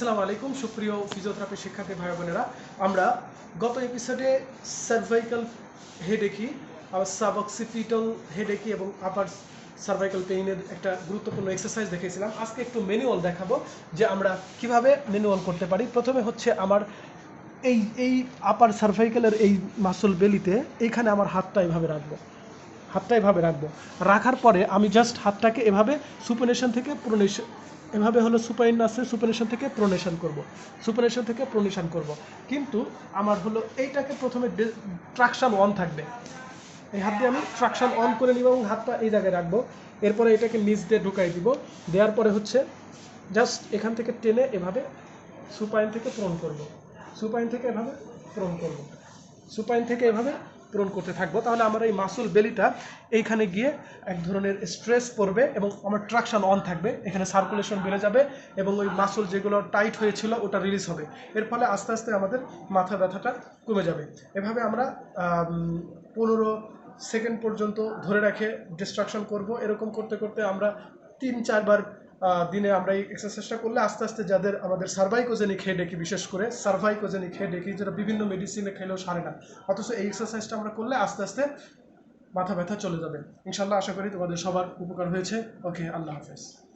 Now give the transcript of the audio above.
আসসালামু আলাইকুম, সুপ্রিয় ফিজিওথেরাপি শিক্ষার্থী ভাই বোনেরা। আমরা গত এপিসোডে সার্ভাইকাল হেডেকি আবার সাবঅক্সিপিটাল হেডেকি এবং আপার সার্ভাইকাল পেইনের একটা গুরুত্বপূর্ণ এক্সারসাইজ দেখেছিলাম আজকে একটু ম্যানুয়াল দেখাবো যে আমরা কীভাবে ম্যানুয়াল করতে পারি। প্রথমে হচ্ছে আমার এই এই আপার সার্ভাইকালের এই মাসল বেলিতে এইখানে আমার হাতটা এইভাবে রাখব। হাতটা এভাবে রাখব। রাখার পরে আমি জাস্ট হাতটাকে এভাবে সুপোনেশন থেকে প্রোনেশন এভাবে হলো সুপাইন আছে সুপোনেশন থেকে প্রোনেশন করব। সুপোনেশন থেকে প্রোনেশন করব। কিন্তু আমার হলো এইটাকে প্রথমে ট্রাকশন অন থাকবে। এই হাত দিয়ে আমি ট্রাকশন অন করে নিব এবং হাতটা এই জায়গায় রাখব। এরপরে এটাকে নিচ দিয়ে ঢুকাই দিব। দেওয়ার পরে হচ্ছে জাস্ট এখান থেকে টেনে এভাবে সুপাইন থেকে প্রণ করব। সুপাইন থেকে এভাবে প্রণ করব। সুপাইন থেকে এভাবে পূরণ করতে থাকব। তাহলে আমার এই মাসুল বেলিটা এইখানে গিয়ে এক ধরনের স্ট্রেস পড়বে এবং আমার ট্রাকশন অন থাকবে। এখানে সার্কুলেশন বেড়ে যাবে এবং ওই মাসুল যেগুলো টাইট হয়েছিল ওটা রিলিজ হবে। এর ফলে আস্তে আস্তে আমাদের মাথা ব্যথাটা কমে যাবে। এভাবে আমরা পনেরো সেকেন্ড পর্যন্ত ধরে রেখে ডিস্ট্রাকশন করব। এরকম করতে করতে আমরা তিন চারবার দিনে আমরা এই এক্সারসাইজটা করলে আস্তে আস্তে যাদের আমাদের সার্ভাইকোজেনিক হেডেকি বিশেষ করে সার্ভাইকোজেনিক হেডেকি যেটা বিভিন্ন মেডিসিনে খেলেও সারে না, অথচ এই এক্সারসাইজটা আমরা করলে আস্তে আস্তে মাথা ব্যথা চলে যাবে। ইনশাল্লাহ আশা করি তোমাদের সবার উপকার হয়েছে। ওকে, আল্লাহ হাফেজ।